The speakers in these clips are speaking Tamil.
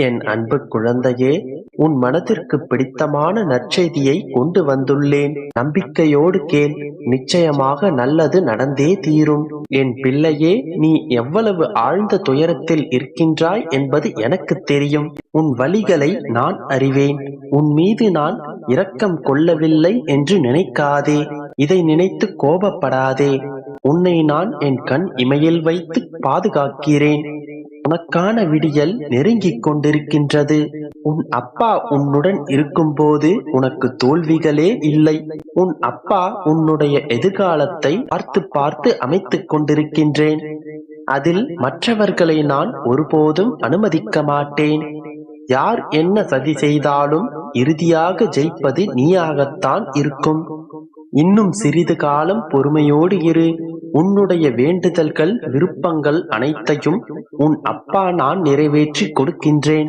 என் அன்பு குழந்தையே உன் மனதிற்கு பிடித்தமான நற்செய்தியை கொண்டு வந்துள்ளேன். நம்பிக்கையோடு கேள் நிச்சயமாக நல்லது நடந்தே தீரும். என் பிள்ளையே நீ எவ்வளவு ஆழ்ந்த துயரத்தில் இருக்கின்றாய் என்பது எனக்கு தெரியும். உன் வழிகளை நான் அறிவேன். உன் மீது நான் இரக்கம் கொள்ளவில்லை என்று நினைக்காதே. இதை நினைத்து கோபப்படாதே. உன்னை நான் என் கண் இமையில் வைத்து பாதுகாக்கிறேன். உனக்கான விடியல் நெருங்கிக் கொண்டிருக்கின்றது. உன் அப்பா உன்னுடன் இருக்கும்போது உனக்கு தோல்விகளே இல்லை. உன் அப்பா உன்னுடைய எதிர்காலத்தை பார்த்து பார்த்து அமைத்துக் கொண்டிருக்கின்றேன். அதில் மற்றவர்களை நான் ஒருபோதும் அனுமதிக்க மாட்டேன். யார் என்ன சதி செய்தாலும் இறுதியாக ஜெயிப்பது நீயாகத்தான் இருக்கும். இன்னும் சிறிது காலம் பொறுமையோடு இரு. உன்னுடைய வேண்டுதல்கள் விருப்பங்கள் அனைத்தையும் உன் அப்பா நான் நிறைவேற்றி கொடுக்கின்றேன்.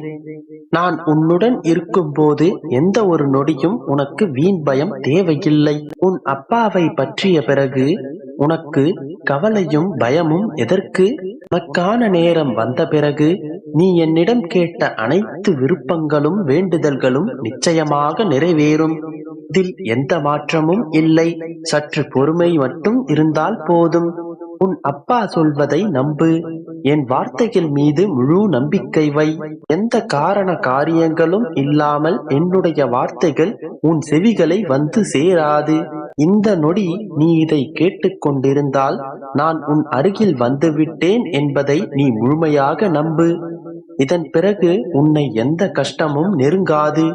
நான் உன்னுடன் இருக்கும்போது எந்த ஒரு நொடியும் உனக்கு வீண் பயம் தேவையில்லை. உன் அப்பாவை பற்றிய பிறகு உனக்கு கவலையும் பயமும் எதற்கு? உனக்கான நேரம் வந்த பிறகு நீ என்னிடம் கேட்ட அனைத்து விருப்பங்களும் வேண்டுதல்களும் நிச்சயமாக நிறைவேறும். இதில் எந்த மாற்றமும் இல்லை. சற்று பொறுமை மட்டும் இருந்தால் போதும். உன் அப்பா சொல்வதை நம்பு. என் வார்த்தைகள் மீது முழு நம்பிக்கை வை. எந்த காரண காரியங்களும் இல்லாமல் என்னுடைய வார்த்தைகள் உன் செவிகளை வந்து சேராது. இந்த நொடி நீ இதை கேட்டுக்கொண்டிருந்தால் நான் உன் அருகில் வந்துவிட்டேன் என்பதை நீ முழுமையாக நம்பு. இதன் பிறகு உன்னை எந்த கஷ்டமும் நெருங்காது.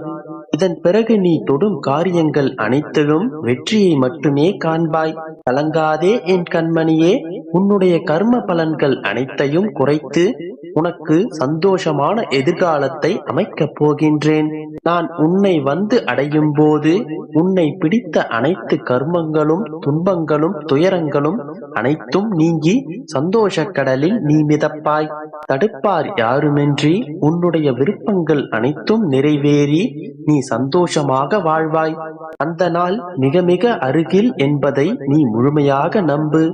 இதன் பிறகு நீ தொடும் காரியங்கள் அனைத்திலும் வெற்றியை மட்டுமே காண்பாய். கலங்காதே என் கண்மணியே. உன்னுடைய கர்ம பலன்கள் அனைத்தையும் குறைத்து உனக்கு சந்தோஷமான எதிர்காலத்தை அமைக்கப் போகின்றேன். நான் உன்னை வந்து அடையும் போது உன்னை பிடித்த அனைத்து கர்மங்களும் துன்பங்களும் துயரங்களும் அனைத்தும் நீங்கி சந்தோஷ கடலில் நீ மிதப்பாய். தடுப்பார் யாருமின்றி உன்னுடைய விருப்பங்கள் அனைத்தும் நிறைவேறி நீ சந்தோஷமாக வாழ்வாய். அந்த நாள் மிக மிக அருகில் என்பதை நீ முழுமையாக நம்பு.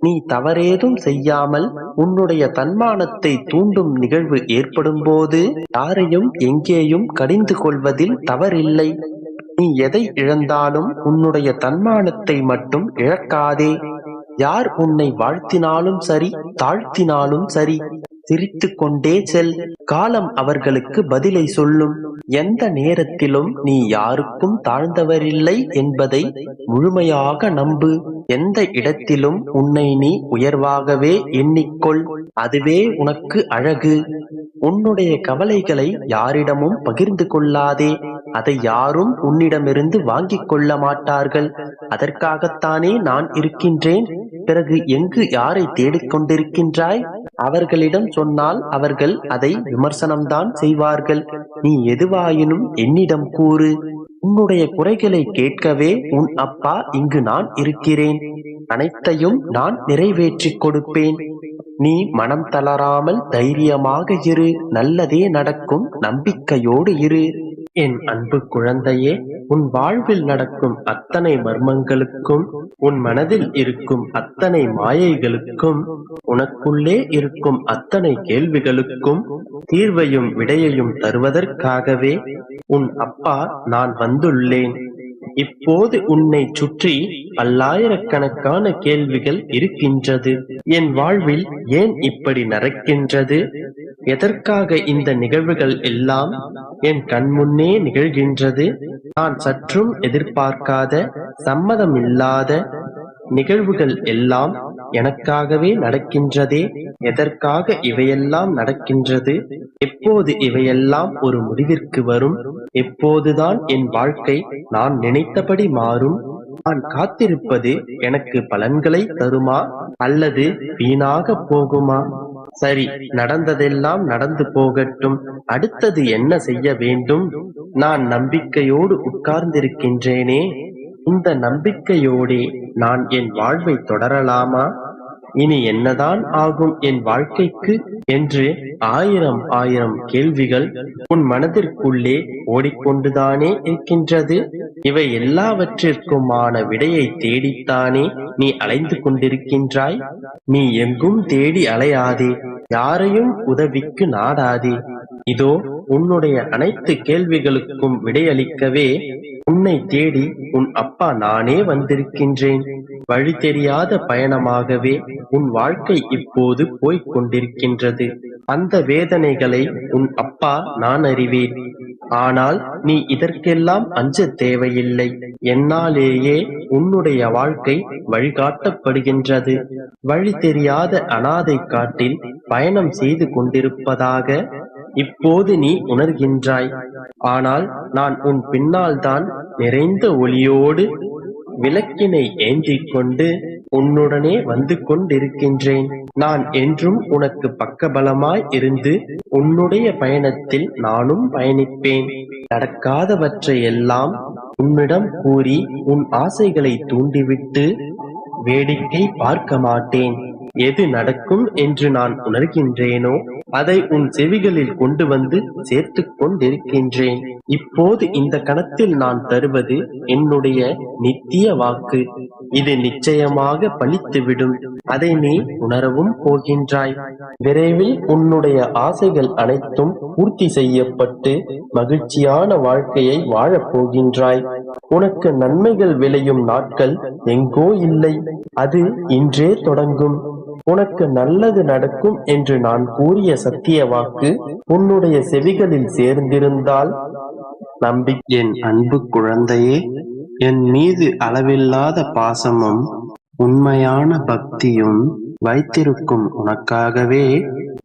நீ தவறேதும் செய்யாமல் உன்னுடைய தன்மானத்தை தூண்டும் நிகழ்வு ஏற்படும் போது யாரையும் எங்கேயும் கடிந்து கொள்வதில் தவறில்லை. நீ எதை இழந்தாலும் உன்னுடைய தன்மானத்தை மட்டும் இழக்காதே. யார் உன்னை வாழ்த்தினாலும் சரி தாழ்த்தினாலும் சரி சிரித்து கொண்டே செல். காலம் அவர்களுக்கு பதிலை சொல்லும். எந்த நேரத்திலும் நீ யாருக்கும் தாழ்ந்தவரில்லை என்பதை முழுமையாக நம்பு. எந்த இடத்திலும் உன்னை நீ உயர்வாகவே எண்ணிக்கொள். அதுவே உனக்கு அழகு. உன்னுடைய கவலைகளை யாரிடமும் பகிர்ந்து கொள்ளாதே. அதை யாரும் உன்னிடமிருந்து வாங்கிக் கொள்ள மாட்டார்கள். அதற்காகத்தானே நான் இருக்கின்றேன். பிறகு எங்கு யாரை தேடிக்கொண்டிருக்கின்றாய்? அவர்களிடம் சொன்னால் அவர்கள் அதை விமர்சனம்தான் செய்வார்கள். நீ எதுவாயினும் என்னிடம் கூறு. உன்னுடைய குறைகளை கேட்கவே உன் அப்பா இங்கு நான் இருக்கிறேன். அனைத்தையும் நான் நிறைவேற்றிக் கொடுப்பேன். நீ மனம் தளராமல் தைரியமாக இரு. நல்லதே நடக்கும். நம்பிக்கையோடு இரு. என் அன்பு குழந்தையே உன் வாழ்வில் நடக்கும் அத்தனை மர்மங்களுக்கும் உன் மனதில் இருக்கும் அத்தனை மாயைகளுக்கும் உனக்குள்ளே இருக்கும் அத்தனை கேள்விகளுக்கும் தீர்வையும் விடையையும் தருவதற்காகவே உன் அப்பா நான் வந்துள்ளேன். இப்போது உன்னை சுற்றி பல்லாயிரக்கணக்கான கேள்விகள் இருக்கின்றது. என் வாழ்வில் ஏன் இப்படி நடக்கின்றது? எதற்காக இந்த நிகழ்வுகள் எல்லாம் என் கண்முன்னே நிகழ்கின்றது? நான் சற்றும் எதிர்பார்க்காத சம்மதமில்லாத நிகழ்வுகள் எல்லாம் எனக்காகவே நடக்கின்றதே? எதற்காக இவையெல்லாம் நடக்கின்றது? எப்போது இவையெல்லாம் ஒரு முடிவிற்கு வரும்? எப்போதுதான் என் வாழ்க்கை நான் நினைத்தபடி மாறும்? நான் காத்திருப்பது எனக்கு பலன்களை தருமா? அல்லது வீணாக போகுமா? சரி நடந்ததெல்லாம் நடந்து போகட்டும். அடுத்தது என்ன செய்ய வேண்டும்? நான் நம்பிக்கையோடு உட்கார்ந்திருக்கின்றேனே. இந்த நம்பிக்கையோடே நான் என் வாழ்வை தொடரலாமா? இனி என்னதான் ஆகும் என் வாழ்க்கைக்கு? என்று ஆயிரம் ஆயிரம் கேள்விகள் உன் மனதிற்குள்ளே ஓடிக்கொண்டுதானே இருக்கின்றது. இவை எல்லாவற்றிற்குமான விடையை தேடித்தானே நீ அலைந்து கொண்டிருக்கின்றாய்? நீ எங்கும் தேடி அலையாதே யாரையும் உதவிக்கு நாடாதே. இதோ உன்னுடைய அனைத்து கேள்விகளுக்கும் விடையளிக்கவே உன்னை தேடி உன் அப்பா நானே வந்திருக்கின்றேன். வழி தெரியாத பயணமாகவே உன் வாழ்க்கை இப்போது போய்க் கொண்டிருக்கின்றது. அந்த வேதனைகளை உன் அப்பா நான் அறிவேன். ஆனால் நீ இதற்கெல்லாம் அஞ்ச தேவையில்லை. என்னாலேயே உன்னுடைய வாழ்க்கை வழிகாட்டப்படுகின்றது. வழி தெரியாத அனாதை காட்டில் பயணம் செய்து கொண்டிருப்பதாக இப்போது நீ உணர்கின்றாய். ஆனால் நான் உன் பின்னால் தான் நிறைந்த ஒளியோடு விளக்கினை ஏந்திக் கொண்டு உன்னுடனே வந்து கொண்டிருக்கின்றேன். நான் என்றும் உனக்கு பக்கபலமாய் இருந்து உன்னுடைய பயணத்தில் நானும் பயணிப்பேன். நடக்காதவற்றை எல்லாம் உன்னிடம் கூறி உன் ஆசைகளை தூண்டிவிட்டு வேடிக்கை பார்க்க மாட்டேன். எது நடக்கும் என்று நான் உணர்கின்றேனோ அதை உன் செவிகளில் கொண்டு வந்து சேர்த்து கொண்டிருக்கின்றேன். இப்போது இந்த கணத்தில் நான் தருவது என்னுடைய நித்திய வாக்கு. இது நிச்சயமாக பழித்துவிடும். அதை நீ உணரவும் போகின்றாய். விரைவில் உன்னுடைய ஆசைகள் அனைத்தும் பூர்த்தி செய்யப்பட்டு மகிழ்ச்சியான வாழ்க்கையை வாழப் போகின்றாய். உனக்கு நன்மைகள் விளையும் நாட்கள் எங்கோ இல்லை. அது இன்றே தொடங்கும். உனக்கு நல்லது நடக்கும் என்று நான் கூறிய சத்திய வாக்கு உன்னுடைய செவிகளில் சேர்ந்திருந்தால் நம்பி என் அன்பு குழந்தையே என் மீது அளவில்லாத பாசமும் உண்மையான பக்தியும் வைத்திருக்கும் உனக்காகவே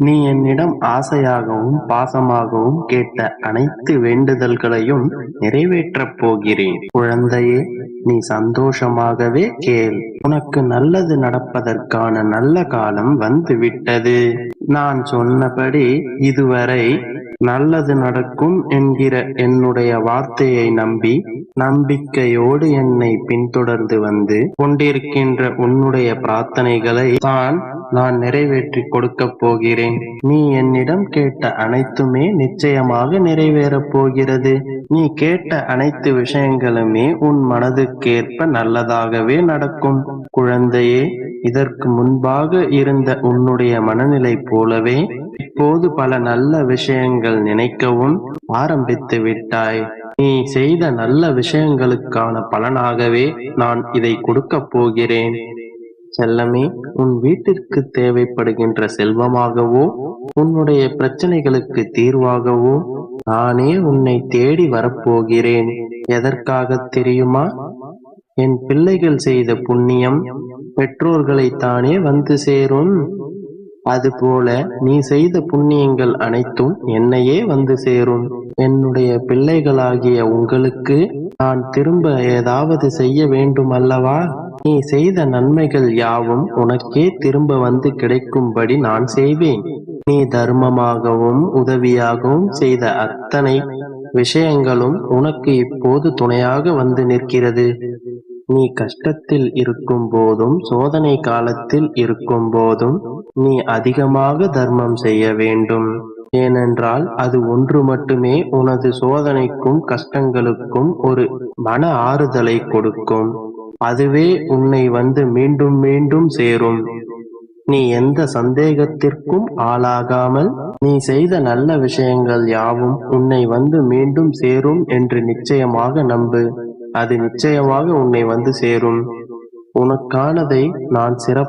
நீ என்னிடம் ஆசையாகவும் பாசமாகவும் கேட்ட அனைத்து வேண்டுதல்களையும் நிறைவேற்றப் போகிறேன். குழந்தையே நீ சந்தோஷமாகவே கேள். உனக்கு நல்லது நடப்பதற்கான நல்ல காலம் வந்துவிட்டது. நான் சொன்னபடி இதுவரை நல்லது நடக்கும் என்கிற என்னுடைய வார்த்தையை நம்பி நம்பிக்கையோடு என்னை பின்தொடர்ந்து வந்து கொண்டிருக்கின்ற உன்னுடைய பிரார்த்தனைகளை தான் நான் நிறைவேற்றி கொடுக்கப் போகிறேன். நீ என்னிடம் கேட்ட அனைத்துமே நிச்சயமாக நிறைவேறப் போகிறது. நீ கேட்ட அனைத்து விஷயங்களுமே உன் மனதுக்கேற்ப நல்லதாகவே நடக்கும். குழந்தையே இதற்கு முன்பாக இருந்த உன்னுடைய மனநிலை போலவே இப்போது பல நல்ல விஷயங்கள் நினைக்கவும் ஆரம்பித்து விட்டாய். நீ செய்த நல்ல விஷயங்களுக்கான பலனாகவே நான் இதை கொடுக்கப் போகிறேன். செல்லமே உன் வீட்டிற்கு தேவைப்படுகின்ற செல்வமாகவோ உன்னுடைய பிரச்சனைகளுக்கு தீர்வாகவோ நானே உன்னை தேடி வரப்போகிறேன். எதற்காக தெரியுமா? என் பிள்ளைகள் செய்த புண்ணியம் பெற்றோர்களை தானே வந்து சேரும். அதுபோல நீ செய்த புண்ணியங்கள் அனைத்தும் என்னையே வந்து சேரும். என்னுடைய பிள்ளைகளாகிய உங்களுக்கு நான் திரும்ப ஏதாவது செய்ய வேண்டும் அல்லவா நீ செய்த நன்மைகள் யாவும் உனக்கே திரும்ப வந்து கிடைக்கும்படி நான் செய்வேன். நீ தர்மமாகவும் உதவியாகவும் செய்த அத்தனை விஷயங்களும் உனக்கு இப்போது துணையாக வந்து நிற்கிறது. நீ கஷ்டத்தில் இருக்கும் போதும் சோதனை காலத்தில் இருக்கும் போதும் நீ அதிகமாக தர்மம் செய்ய வேண்டும். ஏனென்றால் அது ஒன்று மட்டுமே உனது சோதனைக்கும் கஷ்டங்களுக்கும் ஒரு மன ஆறுதலை கொடுக்கும். அதுவே உன்னை வந்து மீண்டும் மீண்டும் சேரும். நீ எந்த சந்தேகத்திற்கும் ஆளாகாமல் நீ செய்த நல்ல விஷயங்கள் யாவும் உன்னை வந்து மீண்டும் சேரும் என்று நிச்சயமாக நம்பு. அது நிச்சயமாக உன்னை வந்து சேரும். உனக்கானதை நான் சிறப்பு